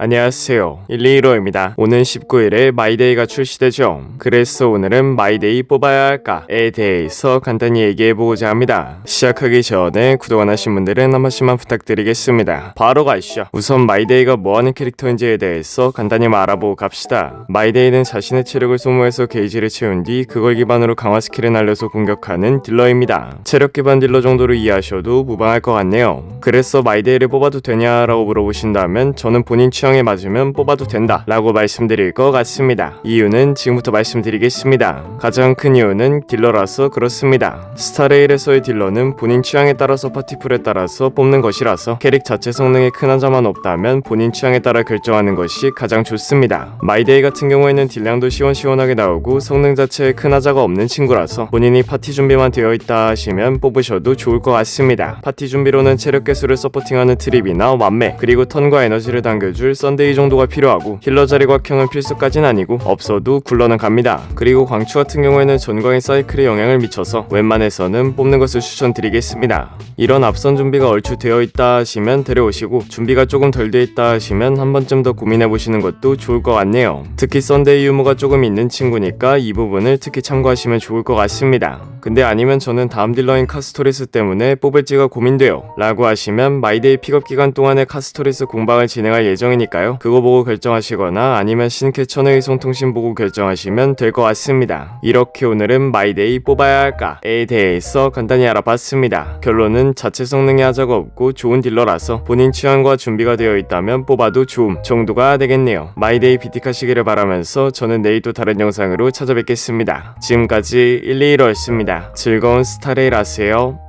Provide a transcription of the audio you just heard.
안녕하세요. 121호입니다. 오는 19일에 마이데이가 출시되죠. 그래서 오늘은 마이데이 뽑아야 할까에 대해서 간단히 얘기해보고자 합니다. 시작하기 전에 구독 안 하신 분들은 한 번씩만 부탁드리겠습니다. 바로 가시죠. 우선 마이데이가 뭐하는 캐릭터인지에 대해서 간단히 알아보고 갑시다. 마이데이는 자신의 체력을 소모해서 게이지를 채운 뒤 그걸 기반으로 강화 스킬을 날려서 공격하는 딜러입니다. 체력 기반 딜러 정도로 이해하셔도 무방할 것 같네요. 그래서 마이데이를 뽑아도 되냐라고 물어보신다면 저는 본인 취향에 맞으면 뽑아도 된다 라고 말씀드릴 것 같습니다. 이유는 지금부터 말씀드리겠습니다. 가장 큰 이유는 딜러라서 그렇습니다. 스타레일에서의 딜러는 본인 취향에 따라서 파티풀에 따라서 뽑는 것이라서 캐릭 자체 성능에 큰 하자만 없다면 본인 취향에 따라 결정하는 것이 가장 좋습니다. 마이데이 같은 경우에는 딜량도 시원시원하게 나오고 성능 자체에 큰 하자가 없는 친구라서 본인이 파티 준비만 되어 있다 하시면 뽑으셔도 좋을 것 같습니다. 파티 준비로는 체력 개 수를 서포팅하는 트립이나 완매 그리고 턴과 에너지를 당겨줄 썬데이 정도가 필요하고 힐러 자리 곽형은 필수까진 아니고 없어도 굴러는 갑니다. 그리고 광추 같은 경우에는 전광의 사이클에 영향을 미쳐서 웬만해서는 뽑는 것을 추천드리겠습니다. 이런 앞선 준비가 얼추 되어 있다 하시면 데려오시고 준비가 조금 덜 돼 있다 하시면 한 번쯤 더 고민해 보시는 것도 좋을 것 같네요. 특히 썬데이 유무가 조금 있는 친구니까 이 부분을 특히 참고하시면 좋을 것 같습니다. 근데 아니면 저는 다음 딜러인 카스토리스 때문에 뽑을지가 고민돼요 라고 하시 면 마이데이 픽업 기간 동안에 카스토리스 공방을 진행할 예정이니까요. 그거 보고 결정하시거나 아니면 신캐 천의 이송통신 보고 결정하시면 될 것 같습니다. 이렇게 오늘은 마이데이 뽑아야 할까에 대해서 간단히 알아봤습니다. 결론은 자체 성능에 하자가 없고 좋은 딜러라서 본인 취향과 준비가 되어 있다면 뽑아도 좋음 정도가 되겠네요. 마이데이 비틱하시기를 바라면서 저는 내일 또 다른 영상으로 찾아뵙겠습니다. 지금까지 121호였습니다. 즐거운 스타레일 하세요